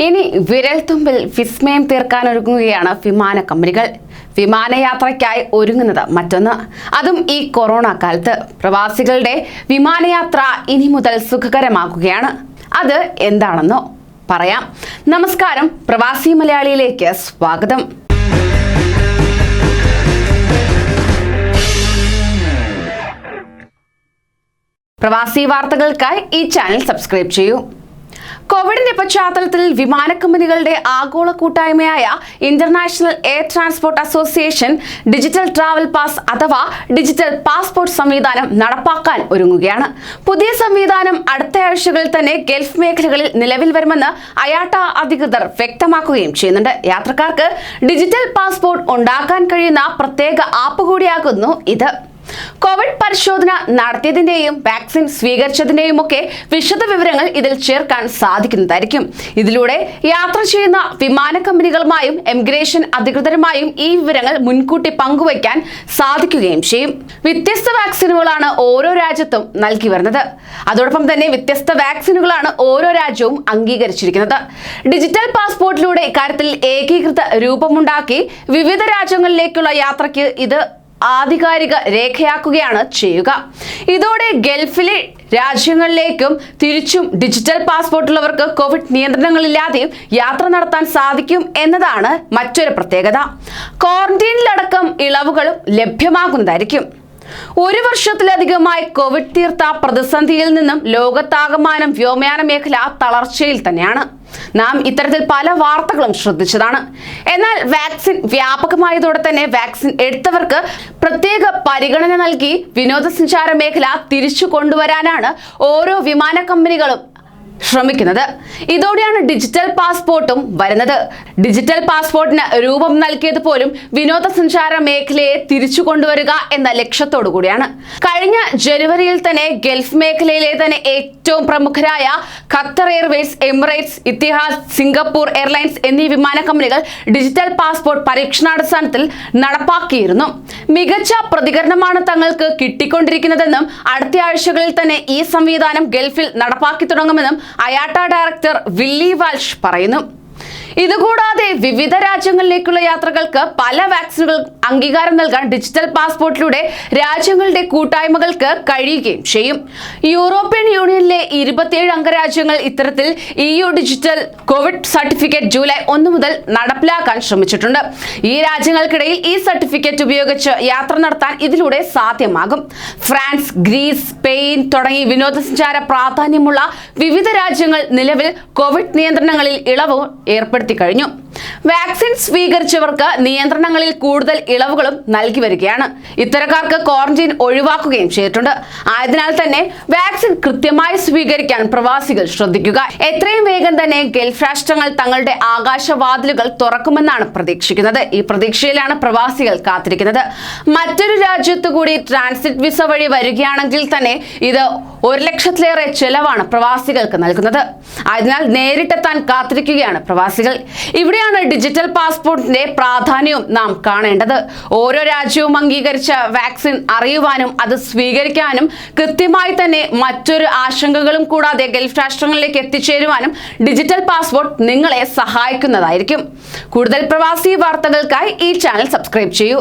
ഇനി വിരൽത്തുമ്പിൽ വിസ്മയം തീർക്കാനൊരുങ്ങുകയാണ് വിമാന കമ്പനികൾ. വിമാനയാത്രയ്ക്കായി ഒരുങ്ങുന്നത് മറ്റൊന്ന്. അതും ഈ കൊറോണ കാലത്ത്. പ്രവാസികളുടെ വിമാനയാത്ര ഇനി മുതൽ സുഖകരമാക്കുകയാണ് അത് എന്താണെന്നോ പറയാം. നമസ്കാരം. പ്രവാസി മലയാളിയിലേക്ക് സ്വാഗതം. പ്രവാസി വാർത്തകൾക്കായി ഈ ചാനൽ സബ്സ്ക്രൈബ് ചെയ്യൂ. കോവിഡിന്റെ പശ്ചാത്തലത്തിൽ വിമാനക്കമ്പനികളുടെ ആഗോള കൂട്ടായ്മയായ international air transport association digital travel pass അഥവാ ഡിജിറ്റൽ പാസ്പോർട്ട് സംവിധാനം നടപ്പാക്കാൻ ഒരുങ്ങുകയാണ്. പുതിയ സംവിധാനം അടുത്ത ആഴ്ചകളിൽ തന്നെ ഗൾഫ് മേഖലകളിൽ നിലവിൽ വരുമെന്ന് അയാട്ട അധികൃതർ വ്യക്തമാക്കുകയും ചെയ്യുന്നുണ്ട്. യാത്രക്കാർക്ക് ഡിജിറ്റൽ പാസ്പോർട്ട് ഉണ്ടാക്കാൻ കഴിയുന്ന പ്രത്യേക ആപ്പ് കൂടിയാകുന്നു ഇത്. കോവിഡ് പരിശോധന നടത്തിയതിന്റെയും വാക്സിൻ സ്വീകരിച്ചതിന്റെയും ഒക്കെ വിശദ വിവരങ്ങൾ ഇതിൽ ചേർക്കാൻ സാധിക്കുന്നതായിരിക്കും. ഇതിലൂടെ യാത്ര ചെയ്യുന്ന വിമാന കമ്പനികളുമായും എമിഗ്രേഷൻ അധികൃതരുമായും ഈ വിവരങ്ങൾ മുൻകൂട്ടി പങ്കുവയ്ക്കാൻ സാധിക്കുകയും ചെയ്യും. വ്യത്യസ്ത വാക്സിനുകളാണ് ഓരോ രാജ്യത്തും നൽകി വരുന്നത്. അതോടൊപ്പം തന്നെ വ്യത്യസ്ത വാക്സിനുകളാണ് ഓരോ രാജ്യവും അംഗീകരിച്ചിരിക്കുന്നത്. ഡിജിറ്റൽ പാസ്പോർട്ടിലൂടെ ഇക്കാര്യത്തിൽ ഏകീകൃത രൂപമുണ്ടാക്കി വിവിധ രാജ്യങ്ങളിലേക്കുള്ള യാത്രയ്ക്ക് ഇത് ആധികാരിക രേഖയാക്കുകയാണ് ചെയ്യുക. ഇതോടെ ഗൾഫിലെ രാജ്യങ്ങളിലേക്കും തിരിച്ചും ഡിജിറ്റൽ പാസ്പോർട്ടുള്ളവർക്ക് കോവിഡ് നിയന്ത്രണങ്ങളില്ലാതെയും യാത്ര നടത്താൻ സാധിക്കും എന്നതാണ് മറ്റൊരു പ്രത്യേകത. ക്വാറന്റീനിലടക്കം ഇളവുകളും ലഭ്യമാകുന്നതായിരിക്കും. ഒരു വർഷത്തിലധികമായി കോവിഡ് തീർത്ത പ്രതിസന്ധിയിൽ നിന്നും ലോകത്താകമാനം വ്യോമയാന മേഖല തളർച്ചയിൽ തന്നെയാണ്. നാം ഇത്തരത്തിൽ പല വാർത്തകളും ശ്രദ്ധിച്ചതാണ്. എന്നാൽ വാക്സിൻ വ്യാപകമായതോടെ തന്നെ വാക്സിൻ എടുത്തവർക്ക് പ്രത്യേക പരിഗണന നൽകി വിനോദസഞ്ചാര മേഖല തിരിച്ചു കൊണ്ടുവരാനാണ് ഓരോ വിമാന കമ്പനികളും ശ്രമിക്കുന്നത്. ഇതോടെയാണ് ഡിജിറ്റൽ പാസ്പോർട്ടും വരുന്നത്. ഡിജിറ്റൽ പാസ്പോർട്ടിന് രൂപം നൽകിയത് പോലും വിനോദസഞ്ചാര മേഖലയെ തിരിച്ചു കൊണ്ടുവരിക എന്ന ലക്ഷ്യത്തോടു കൂടിയാണ്. കഴിഞ്ഞ ജനുവരിയിൽ തന്നെ ഗൾഫ് മേഖലയിലെ തന്നെ ഏറ്റവും പ്രമുഖരായ Qatar airways Emirates Etihad Singapore airlines എന്നീ വിമാന കമ്പനികൾ ഡിജിറ്റൽ പാസ്പോർട്ട് പരീക്ഷണാടിസ്ഥാനത്തിൽ നടപ്പാക്കിയിരുന്നു. മികച്ച പ്രതികരണമാണ് തങ്ങൾക്ക് കിട്ടിക്കൊണ്ടിരിക്കുന്നതെന്നും അടുത്ത ആഴ്ചകളിൽ തന്നെ ഈ സംവിധാനം ഗൾഫിൽ നടപ്പാക്കി തുടങ്ങുമെന്നും അയാട്ട ഡയറക്ടർ വില്ലി വാൽഷ് പറയുന്നു. ഇതുകൂടാതെ വിവിധ രാജ്യങ്ങളിലേക്കുള്ള യാത്രകൾക്ക് പല വാക്സിനുകൾ അംഗീകാരം നൽകാൻ ഡിജിറ്റൽ പാസ്പോർട്ടിലൂടെ രാജ്യങ്ങളുടെ കൂട്ടായ്മകൾക്ക് കഴിയുകയും ചെയ്യും. യൂറോപ്യൻ യൂണിയനിലെ ഇരുപത്തിയേഴ് അംഗരാജ്യങ്ങൾ ഇത്തരത്തിൽ E U digital covid certificate July ഒന്ന് മുതൽ നടപ്പിലാക്കാൻ ശ്രമിച്ചിട്ടുണ്ട്. ഈ രാജ്യങ്ങൾക്കിടയിൽ ഈ സർട്ടിഫിക്കറ്റ് ഉപയോഗിച്ച് യാത്ര നടത്താൻ ഇതിലൂടെ സാധ്യമാകും. ഫ്രാൻസ് ഗ്രീസ് സ്പെയിൻ തുടങ്ങി വിനോദസഞ്ചാര പ്രാധാന്യമുള്ള വിവിധ രാജ്യങ്ങൾ നിലവിൽ കോവിഡ് നിയന്ത്രണങ്ങളിൽ ഇളവ് ഏർപ്പെടുത്തി കഴിഞ്ഞു വാക്സിൻ സ്വീകരിച്ചവർക്ക് നിയന്ത്രണങ്ങളിൽ കൂടുതൽ ഇളവുകളും നൽകി വരികയാണ്. ഇത്തരക്കാർക്ക് ക്വാറന്റീൻ ഒഴിവാക്കുകയും ചെയ്തിട്ടുണ്ട്. ആയതിനാൽ തന്നെ വാക്സിൻ കൃത്യമായി സ്വീകരിക്കാൻ പ്രവാസികൾ ശ്രദ്ധിക്കുക. എത്രയും വേഗം തന്നെ ഗൾഫ് രാഷ്ട്രങ്ങൾ തങ്ങളുടെ ആകാശവാതിലുകൾ തുറക്കുമെന്നാണ് പ്രതീക്ഷിക്കുന്നത്. ഈ പ്രതീക്ഷയിലാണ് പ്രവാസികൾ കാത്തിരിക്കുന്നത്. മറ്റൊരു രാജ്യത്തു കൂടി ട്രാൻസിറ്റ് വിസ വഴി വരികയാണെങ്കിൽ തന്നെ ഇത് ഒരു ലക്ഷത്തിലേറെ ചെലവാണ് പ്രവാസികൾക്ക് നൽകുന്നത്. അതിനാൽ നേരിട്ടെത്താൻ കാത്തിരിക്കുകയാണ് പ്രവാസികൾ. ഇവിടെയാണ് ഡിജിറ്റൽ പാസ്പോർട്ടിന്റെ പ്രാധാന്യവും നാം കാണേണ്ടത്. ഓരോ രാജ്യവും അംഗീകരിച്ച വാക്സിൻ അറിയുവാനും അത് സ്വീകരിക്കാനും കൃത്യമായി തന്നെ മറ്റൊരു ആശങ്കകളും കൂടാതെ ഗൾഫ് രാഷ്ട്രങ്ങളിലേക്ക് എത്തിച്ചേരുവാനും ഡിജിറ്റൽ പാസ്പോർട്ട് നിങ്ങളെ സഹായിക്കുന്നതായിരിക്കും. കൂടുതൽ പ്രവാസി വാർത്തകൾക്കായി ഈ ചാനൽ സബ്സ്ക്രൈബ് ചെയ്യൂ.